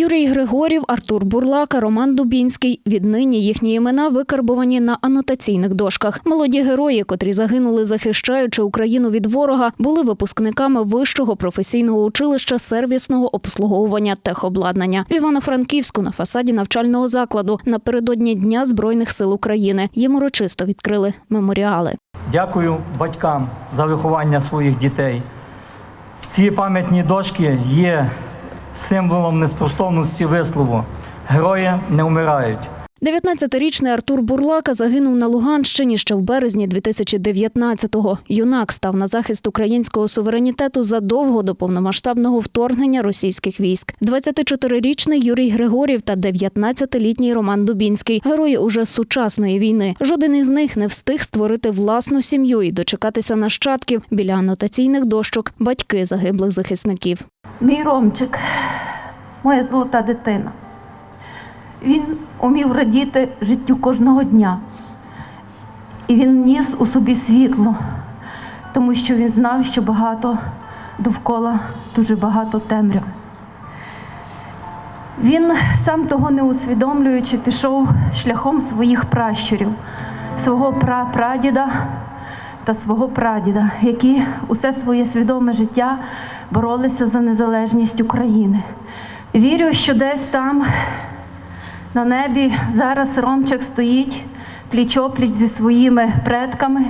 Юрій Григорів, Артур Бурлака, Роман Дубінський. Віднині їхні імена викарбовані на анотаційних дошках. Молоді герої, котрі загинули, захищаючи Україну від ворога, були випускниками вищого професійного училища сервісного обслуговування техобладнання в Івано-Франківську на фасаді навчального закладу напередодні Дня Збройних сил України. Їм урочисто відкрили меморіали. Дякую батькам за виховання своїх дітей. Ці пам'ятні дошки є символом неспростовності вислову. Герої не вмирають. 19-річний Артур Бурлака загинув на Луганщині ще в березні 2019-го. Юнак став на захист українського суверенітету задовго до повномасштабного вторгнення російських військ. 24-річний Юрій Григорів та 19-літній Роман Дубінський герої уже сучасної війни. Жоден із них не встиг створити власну сім'ю і дочекатися нащадків біля анотаційних дощок батьки загиблих захисників. Мій Ромчик, моя золота дитина. Він умів радіти життю кожного дня. І він ніс у собі світло, тому що він знав, що багато довкола дуже багато темряви. Він, сам того не усвідомлюючи, пішов шляхом своїх пращурів, свого прапрадіда та свого прадіда, які усе своє свідоме життя боролися за незалежність України. Вірю, що десь там на небі зараз Ромчик стоїть пліч-опліч зі своїми предками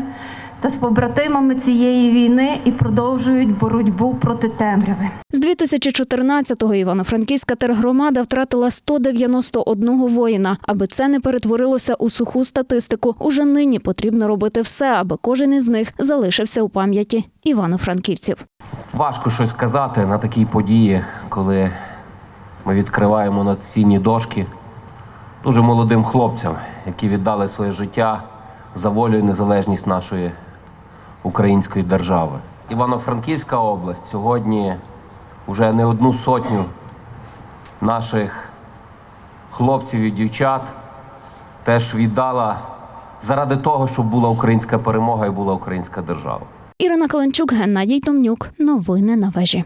та з побратимами цієї війни і продовжують боротьбу проти темряви. З 2014-го Івано-Франківська тергромада втратила 191 воїна. Аби це не перетворилося у суху статистику, уже нині потрібно робити все, аби кожен із них залишився у пам'яті івано-франківців. Важко щось сказати на такій події, коли ми відкриваємо наційні дошки дуже молодим хлопцям, які віддали своє життя за волю і незалежність нашої української держави. Івано-Франківська область сьогодні вже не одну сотню наших хлопців і дівчат теж віддала заради того, щоб була українська перемога і була українська держава. Ірина Каленчук, Геннадій Томнюк. Новини на вежі.